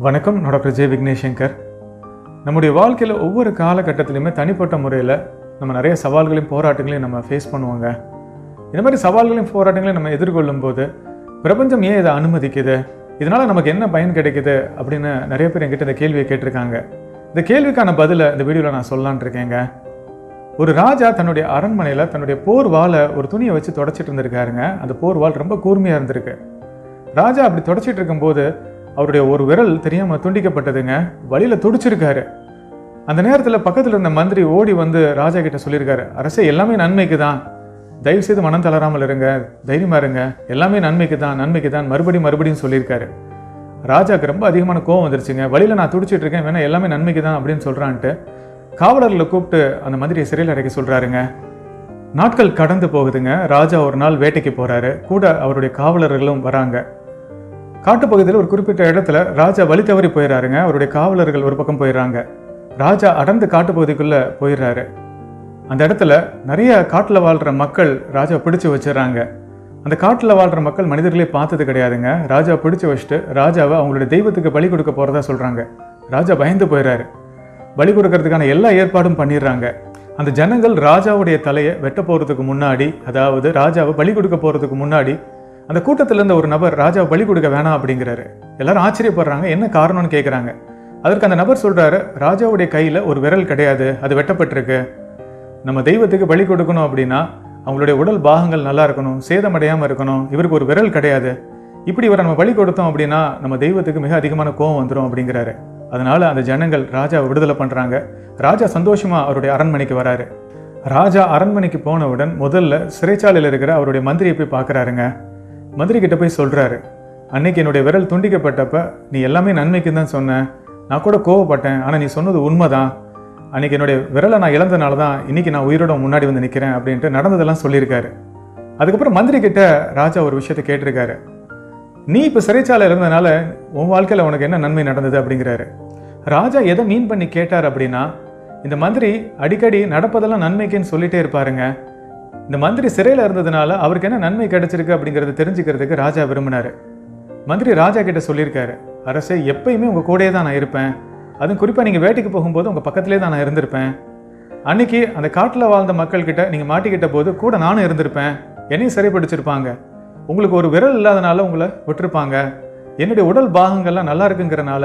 வணக்கம் நான் doctor J விக்னேஷங்கர். நம்முடைய வாழ்க்கையில் ஒவ்வொரு காலகட்டத்திலையுமே தனிப்பட்ட முறையில் நம்ம நிறைய சவால்களையும் போராட்டங்களையும் நம்ம ஃபேஸ் பண்ணுவாங்க. இந்த மாதிரி சவால்களையும் போராட்டங்களையும் நம்ம எதிர்கொள்ளும் போது பிரபஞ்சம் ஏன் இதை அனுமதிக்குது? இதனால் நமக்கு என்ன பயன் கிடைக்குது? அப்படின்னு நிறைய பேர் என்கிட்ட இந்த கேள்வியை கேட்டிருக்காங்க. இந்த கேள்விக்கான பதிலை இந்த வீடியோவில் நான் சொல்லலான் இருக்கேங்க. ஒரு ராஜா தன்னுடைய அரண்மனையில் தன்னுடைய போர் வாழை ஒரு துணியை வச்சு தொடச்சிட்டு இருந்திருக்காருங்க. அந்த போர் வாள் ரொம்ப கூர்மையாக இருந்திருக்கு. ராஜா அப்படி தொடச்சிட்டு இருக்கும்போது அவருடைய ஒரு விரல் தெரியாமல் துண்டிக்கப்பட்டதுங்க. வழியில் துடிச்சிருக்காரு. அந்த நேரத்தில் பக்கத்தில் இருந்த மந்திரி ஓடி வந்து ராஜா கிட்ட சொல்லியிருக்காரு அரசே எல்லாமே நன்மைக்கு தான் தயவு செய்து மனம் தளராமல் இருங்க. தைரியமாக இருங்க. எல்லாமே நன்மைக்கு தான் நன்மைக்கு தான் மறுபடியும் மறுபடியும் சொல்லியிருக்காரு. ராஜாக்கு ரொம்ப அதிகமான கோவம் வந்துருச்சுங்க. வழியில் நான் துடிச்சிட்டு இருக்கேன். வேணா எல்லாமே நன்மைக்கு தான் அப்படின்னு சொல்கிறான்ட்டு காவலர்களை கூப்பிட்டு அந்த மந்திரியை சிறையில் அடைக்க சொல்கிறாருங்க நாட்கள் கடந்து போகுதுங்க. ராஜா ஒரு நாள் வேட்டைக்கு போகிறாரு கூட அவருடைய காவலர்களும் வராங்க. காட்டுப்பகுதியில் ஒரு குறிப்பிட்ட இடத்துல ராஜா வழி தவறி போயிடுறாருங்க அவருடைய காவலர்கள் ஒரு பக்கம் போயிடுறாங்க ராஜா அடர்ந்து காட்டுப்பகுதிக்குள்ளே போயிடுறாரு அந்த இடத்துல நிறைய காட்டில் வாழ்கிற மக்கள் ராஜா பிடிச்சு வச்சிடறாங்க. அந்த காட்டில் வாழ்கிற மக்கள் மனிதர்களே பார்த்தது கிடையாதுங்க. ராஜா பிடிச்சு வச்சுட்டு ராஜாவை அவங்களுடைய தெய்வத்துக்கு பலி கொடுக்க போகிறதா சொல்கிறாங்க ராஜா பயந்து போயிடுறாரு பலி கொடுக்கறதுக்கான எல்லா ஏற்பாடும் பண்ணிடுறாங்க. அந்த ஜனங்கள் ராஜாவுடைய தலையை வெட்ட போகிறதுக்கு முன்னாடி அதாவது ராஜாவை பலி கொடுக்க போகிறதுக்கு முன்னாடி அந்த கூட்டத்தில் இருந்த ஒரு நபர் ராஜாவை பலி கொடுக்க வேணாம் அப்படிங்கிறாரு. எல்லாரும் ஆச்சரியப்படுறாங்க. என்ன காரணம்னு கேட்குறாங்க அதற்கு அந்த நபர் சொல்கிறாரு ராஜாவுடைய கையில் ஒரு விரல் கிடையாது. அது வெட்டப்பட்டிருக்கு. நம்ம தெய்வத்துக்கு பலி கொடுக்கணும் அப்படின்னா அவங்களுடைய உடல் பாகங்கள் நல்லா இருக்கணும். சேதமடையாமல் இருக்கணும். இவருக்கு ஒரு விரல் கிடையாது. இப்படி இவரை நம்ம பலி கொடுத்தோம் அப்படின்னா நம்ம தெய்வத்துக்கு மிக அதிகமான கோபம் வந்துடும் அப்படிங்கிறாரு. அதனால அந்த ஜனங்கள் ராஜாவை விடுதலை பண்ணுறாங்க ராஜா சந்தோஷமாக அவருடைய அரண்மனைக்கு வராரு. ராஜா அரண்மனைக்கு போனவுடன் முதல்ல சிறைச்சாலையில் இருக்கிற அவருடைய மந்திரியை போய் பார்க்குறாருங்க மந்திரி கிட்ட போய் சொல்கிறாரு அன்னைக்கு என்னுடைய விரல் துண்டிக்கப்பட்டப்ப நீ எல்லாமே நன்மைக்கு தான் சொன்ன. நான் கூட கோவப்பட்டேன். ஆனால் நீ சொன்னது உண்மைதான். அன்னைக்கு என்னுடைய விரலை நான் இழந்தனால தான் இன்னைக்கு நான் உயிரோட முன்னாடி வந்து நிற்கிறேன் அப்படின்ட்டு நடந்ததெல்லாம் சொல்லியிருக்காரு. அதுக்கப்புறம் மந்திரி கிட்ட ராஜா ஒரு விஷயத்தை கேட்டிருக்காரு. நீ இப்போ சிறைச்சாலை இருந்தனால உன் வாழ்க்கையில் உனக்கு என்ன நன்மை நடந்தது? அப்படிங்கிறாரு. ராஜா எதை மீன் பண்ணி கேட்டார் அப்படின்னா இந்த மந்திரி அடிக்கடி நடப்பதெல்லாம் நன்மைக்குன்னு சொல்லிட்டே இருப்பாருங்க. இந்த மந்திரி சிறையில் இருந்ததுனால அவருக்கு என்ன நன்மை கிடைச்சிருக்கு அப்படிங்கிறத தெரிஞ்சுக்கிறதுக்கு ராஜா விரும்பினாரு. மந்திரி ராஜா கிட்ட சொல்லியிருக்காரு அரசே எப்பயுமே உங்கள் கூடயே தான் நான் இருப்பேன். அதுவும் குறிப்பாக நீங்கள் வேட்டைக்கு போகும்போது உங்கள் பக்கத்திலே தான் நான் இருந்திருப்பேன். அன்னைக்கு அந்த காட்டில் வாழ்ந்த மக்கள்கிட்ட நீங்கள் மாட்டிக்கிட்ட போது கூட நானும் இருந்திருப்பேன். என்னையும் சிறைப்பிடிச்சிருப்பாங்க. உங்களுக்கு ஒரு விரல் இல்லாதனால உங்களை விட்டுருப்பாங்க. என்னுடைய உடல் பாகங்கள்லாம் நல்லா இருக்குங்கிறனால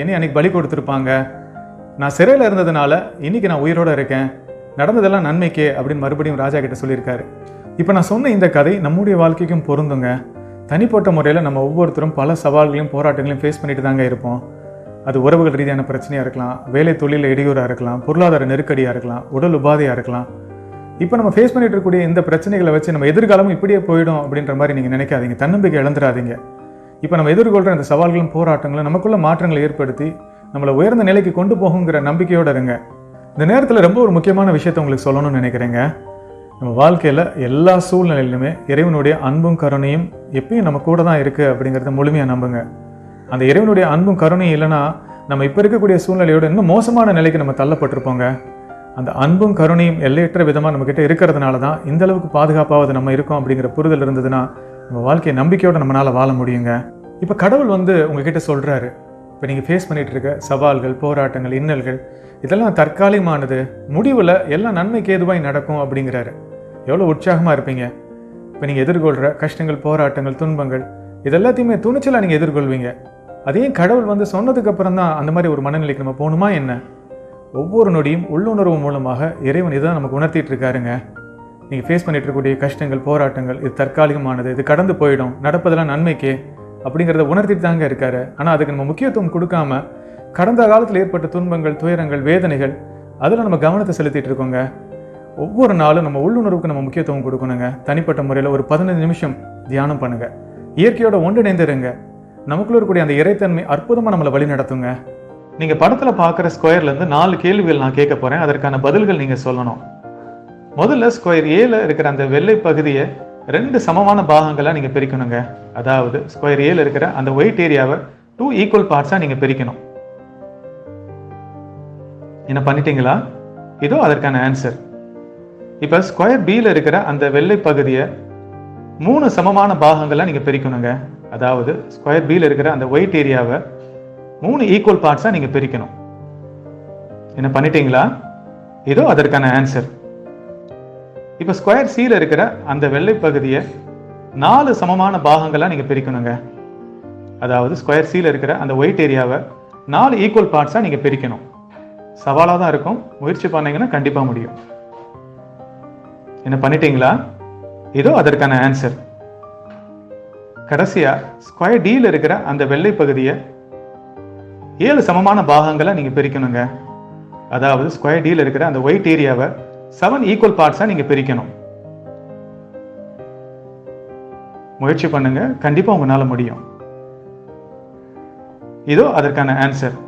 என்னை அன்னைக்கு பலி கொடுத்துருப்பாங்க. நான் சிறையில் இருந்ததுனால இன்னைக்கு நான் உயிரோட இருக்கேன். நடந்ததெல்லாம் நன்மைக்கே அப்படின்னு மறுபடியும் ராஜா கிட்ட சொல்லியிருக்காரு. இப்போ நான் சொன்ன இந்த கதை நம்முடைய வாழ்க்கைக்கும் பொருந்துங்க. தனிப்பட்ட முறையில் நம்ம ஒவ்வொருத்தரும் பல சவால்களையும் போராட்டங்களையும் ஃபேஸ் பண்ணிட்டு தாங்க இருப்போம். அது உறவுகள் ரீதியான பிரச்சனையாக இருக்கலாம் வேலை தொழிலில் இடையூறாக இருக்கலாம் பொருளாதார நெருக்கடியாக இருக்கலாம் உடல் உபாதையாக இருக்கலாம். இப்போ நம்ம ஃபேஸ் பண்ணிட்டு இருக்கக்கூடிய இந்த பிரச்சனைகளை வச்சு நம்ம எதிர்காலமும் இப்படியே போயிடும் அப்படின்ற மாதிரி நீங்கள் நினைக்காதீங்க. தன்னம்பிக்கை இழந்துடாதீங்க. இப்போ நம்ம எதிர்கொள்கிற இந்த சவால்களும் போராட்டங்களும் நமக்குள்ள மாற்றங்களை ஏற்படுத்தி நம்மளை உயர்ந்த நிலைக்கு கொண்டு போகுங்கிற நம்பிக்கையோடு இருங்க. இந்த நேரத்தில் ரொம்ப ஒரு முக்கியமான விஷயத்தை உங்களுக்கு சொல்லணும்னு நினைக்கிறேங்க. நம்ம வாழ்க்கையில் எல்லா சூழ்நிலையிலுமே இறைவனுடைய அன்பும் கருணையும் எப்பயும் நம்ம கூட தான் இருக்குது அப்படிங்கிறத முழுமையாக நம்புங்க. அந்த இறைவனுடைய அன்பும் கருணையும் இல்லைன்னா நம்ம இப்போ இருக்கக்கூடிய சூழ்நிலையோட இன்னும் மோசமான நிலைக்கு நம்ம தள்ளப்பட்டிருப்போங்க. அந்த அன்பும் கருணையும் எல்லையற்ற விதமாக நம்மக்கிட்ட இருக்கிறதுனால தான் இந்த அளவுக்கு பாதுகாப்பாவது நம்ம இருக்கோம் அப்படிங்கிற புரிதல் இருந்ததுன்னா நம்ம வாழ்க்கையை நம்பிக்கையோடு நம்மளால் வாழ முடியுங்க. இப்போ கடவுள் வந்து உங்ககிட்ட சொல்கிறாரு இப்போ நீங்கள் ஃபேஸ் பண்ணிகிட்டு இருக்க சவால்கள் போராட்டங்கள் இன்னல்கள் இதெல்லாம் தற்காலிகமானது. முடிவில் எல்லாம் நன்மைக்கு ஏதுவாய் நடக்கும் அப்படிங்கிறாரு. எவ்வளோ உற்சாகமாக இருப்பீங்க. இப்போ நீங்கள் எதிர்கொள்கிற கஷ்டங்கள் போராட்டங்கள் துன்பங்கள் இது எல்லாத்தையுமே துணிச்சலாக நீங்கள் எதிர்கொள்வீங்க. அதையும் கடவுள் வந்து சொன்னதுக்கப்புறம் தான் அந்த மாதிரி ஒரு மனநிலைக்கு நம்ம போகணுமா என்ன? ஒவ்வொரு நொடியும் உள்ளுணர்வு மூலமாக இறைவன் இதை நமக்கு உணர்த்திட்டு இருக்காருங்க. நீங்கள் ஃபேஸ் பண்ணிட்டு இருக்கக்கூடிய கஷ்டங்கள் போராட்டங்கள் இது தற்காலிகமானது இது கடந்து போயிடும் நடப்பதெல்லாம் நன்மைக்கே அப்படிங்கிறத உணர்த்திட்டு தாங்க இருக்காரு. ஆனால் அதுக்கு நம்ம முக்கியத்துவம் கொடுக்காம கடந்த காலத்தில் ஏற்பட்ட துன்பங்கள் துயரங்கள் வேதனைகள் அதில் நம்ம கவனத்தை செலுத்திட்டு இருக்கோங்க. ஒவ்வொரு நாளும் நம்ம உள்ளுணர்வுக்கு நம்ம முக்கியத்துவம் கொடுக்கணுங்க. தனிப்பட்ட முறையில் ஒரு பதினஞ்சு நிமிஷம் தியானம் பண்ணுங்க. இயற்கையோட ஒன்றிணைந்துருங்க. நமக்குள்ள இருக்கக்கூடிய அந்த இறைத்தன்மை அற்புதமாக நம்மளை வழி நடத்துங்க. நீங்கள் படத்தில் பார்க்குற ஸ்கொயர்லேருந்து நாலு கேள்விகள் நான் கேட்க போகிறேன் அதற்கான பதில்கள் நீங்கள் சொல்லணும். முதல்ல ஸ்கொயர் ஏல இருக்கிற அந்த வெள்ளை பகுதியை ரெண்டு சமமான பாகங்களாக நீங்கள் பிரிக்கணுங்க. அதாவது ஸ்கொயர் ஏல இருக்கிற அந்த ஒயிட் ஏரியாவை டூ ஈக்குவல் பார்ட்ஸாக நீங்கள் பிரிக்கணும். என்ன பண்ணிட்டீங்களா? இதோ அதற்கான ஆன்சர் இப்போ ஸ்கொயர் பியில் இருக்கிற அந்த வெள்ளை பகுதியை மூணு சமமான பாகங்களாக நீங்கள் பிரிக்கணுங்க. அதாவது ஸ்கொயர் பியில் இருக்கிற அந்த ஒயிட் ஏரியாவை மூணு ஈக்குவல் பார்ட்ஸாக நீங்கள் பிரிக்கணும். என்ன பண்ணிட்டீங்களா? இதோ அதற்கான ஆன்சர் இப்போ ஸ்கொயர் சியில் இருக்கிற அந்த வெள்ளை பகுதியை நாலு சமமான பாகங்களாக நீங்கள் பிரிக்கணுங்க. அதாவது ஸ்கொயர் சியில் இருக்கிற அந்த ஒயிட் ஏரியாவை நாலு ஈக்குவல் பார்ட்ஸாக நீங்கள் பிரிக்கணும். சவாலாக தான் இருக்கும். முயற்சி பண்ணீங்கன்னா கண்டிப்பாக முடியும். என்ன பண்ணிட்டீங்களா? இதோ அதற்கான ஆன்சர் கடைசியா ஸ்கொயர் டீல இருக்கிற அந்த வெள்ளை பகுதியை ஏழு சமமான பாகங்களை நீங்க பிரிக்கணுங்க. அதாவது ஸ்கொயர் டீல இருக்கிற அந்த ஒயிட் ஏரியாவை செவன் ஈக்குவல் பார்ட்ஸாக நீங்க பிரிக்கணும். முயற்சி பண்ணுங்க. கண்டிப்பா உங்களால முடியும். இதோ அதற்கான ஆன்சர்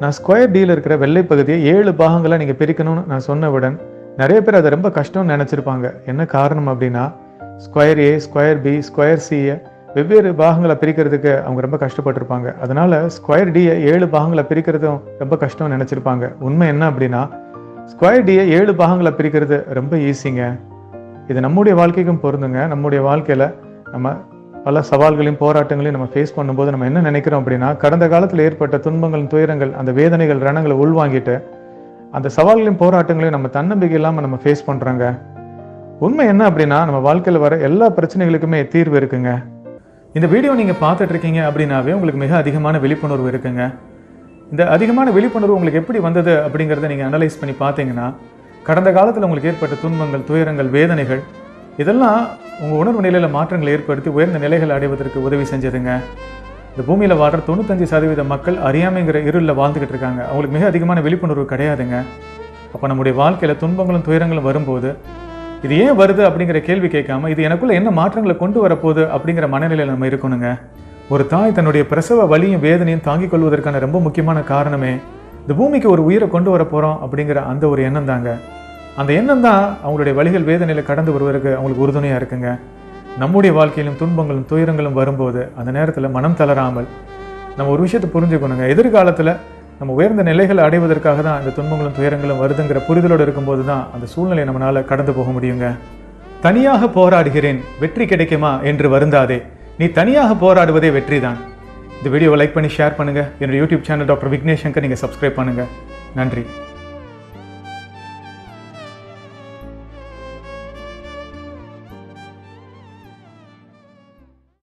நான் ஸ்கொயர் டீல இருக்கிற வெள்ளை பகுதியை ஏழு பாகங்களாக நீங்கள் பிரிக்கணும்னு நான் சொன்னவுடன் நிறைய பேர் அதை ரொம்ப கஷ்டம்னு நினச்சிருப்பாங்க. என்ன காரணம் அப்படின்னா square A square B square சியை வெவ்வேறு பாகங்களை பிரிக்கிறதுக்கு அவங்க ரொம்ப கஷ்டப்பட்டிருப்பாங்க. அதனால ஸ்கொயர் டியை ஏழு பாகங்களை பிரிக்கிறதும் ரொம்ப கஷ்டம்னு நினச்சிருப்பாங்க. உண்மை என்ன அப்படின்னா ஸ்கொயர் டியை ஏழு பாகங்களை பிரிக்கிறது ரொம்ப ஈஸிங்க இது நம்முடைய வாழ்க்கைக்கும் பொருந்துங்க. நம்முடைய வாழ்க்கையில் நம்ம பல சவால்களையும் போராட்டங்களையும் நம்ம ஃபேஸ் பண்ணும்போது நம்ம என்ன நினைக்கிறோம் அப்படின்னா கடந்த காலத்தில் ஏற்பட்ட துன்பங்கள் துயரங்கள் அந்த வேதனைகள் ரணங்களை உள்வாங்கிட்டு அந்த சவால்களையும் போராட்டங்களையும் நம்ம தன்னம்பிக்கை இல்லாமல் நம்ம ஃபேஸ் பண்ணுறோங்க உண்மை என்ன அப்படின்னா நம்ம வாழ்க்கையில் வர எல்லா பிரச்சனைகளுக்குமே தீர்வு இருக்குங்க. இந்த வீடியோ நீங்கள் பார்த்துட்டு இருக்கீங்க அப்படின்னாவே உங்களுக்கு மிக அதிகமான விழிப்புணர்வு இருக்குங்க. இந்த அதிகமான விழிப்புணர்வு உங்களுக்கு எப்படி வந்தது அப்படிங்கிறத நீங்கள் அனலைஸ் பண்ணி பார்த்தீங்கன்னா கடந்த காலத்தில் உங்களுக்கு ஏற்பட்ட துன்பங்கள் துயரங்கள் வேதனைகள் இதெல்லாம் உங்கள் உணர்வு நிலையில் மாற்றங்களை ஏற்படுத்தி உயர்ந்த நிலைகளை அடைவதற்கு உதவி செஞ்சதுங்க. இந்த பூமியில் வாழ்கிற தொண்ணூத்தஞ்சு சதவீத மக்கள் அறியாமைங்கிற இருளில் வாழ்ந்துக்கிட்டு இருக்காங்க. அவங்களுக்கு மிக அதிகமான விழிப்புணர்வு கிடையாதுங்க. அப்போ நம்முடைய வாழ்க்கையில் துன்பங்களும் துயரங்களும் வரும்போது இது ஏன் வருது அப்படிங்கிற கேள்வி கேட்காம இது எனக்குள்ள என்ன மாற்றங்களை கொண்டு வரப்போகுது அப்படிங்கிற மனநிலையில் நம்ம இருக்கணுங்க. ஒரு தாய் தன்னுடைய பிரசவ வலியும் வேதனையும் தாங்கிக் கொள்வதற்கான ரொம்ப முக்கியமான காரணமே இந்த பூமிக்கு ஒரு உயிரை கொண்டு வர போகிறோம் அப்படிங்கிற அந்த ஒரு எண்ணம் தாங்க. அந்த எண்ணம் தான் அவங்களுடைய வழிகள் வேதனையில் கடந்து வருவதற்கு அவங்களுக்கு உறுதுணையாக இருக்குங்க. நம்முடைய வாழ்க்கையிலும் துன்பங்களும் துயரங்களும் வரும்போது அந்த நேரத்தில் மனம் தளராமல் நம்ம ஒரு விஷயத்தை புரிஞ்சுக்கணுங்க. எதிர்காலத்தில் நம்ம உயர்ந்த நிலைகளை அடைவதற்காக தான் இந்த துன்பங்களும் துயரங்களும் வருதுங்கிற புரிதலோடு இருக்கும்போது தான் அந்த சூழ்நிலையை நம்மளால் கடந்து போக முடியுங்க. தனியாக போராடுகிறேன் வெற்றி கிடைக்குமா என்று வருந்தாதே. நீ தனியாக போராடுவதே வெற்றி தான். இந்த வீடியோவை லைக் பண்ணி ஷேர் பண்ணுங்கள் என்னுடைய YouTube channel doctor Vignesh Shankar நீங்கள் சப்ஸ்கிரைப் பண்ணுங்கள் நன்றி.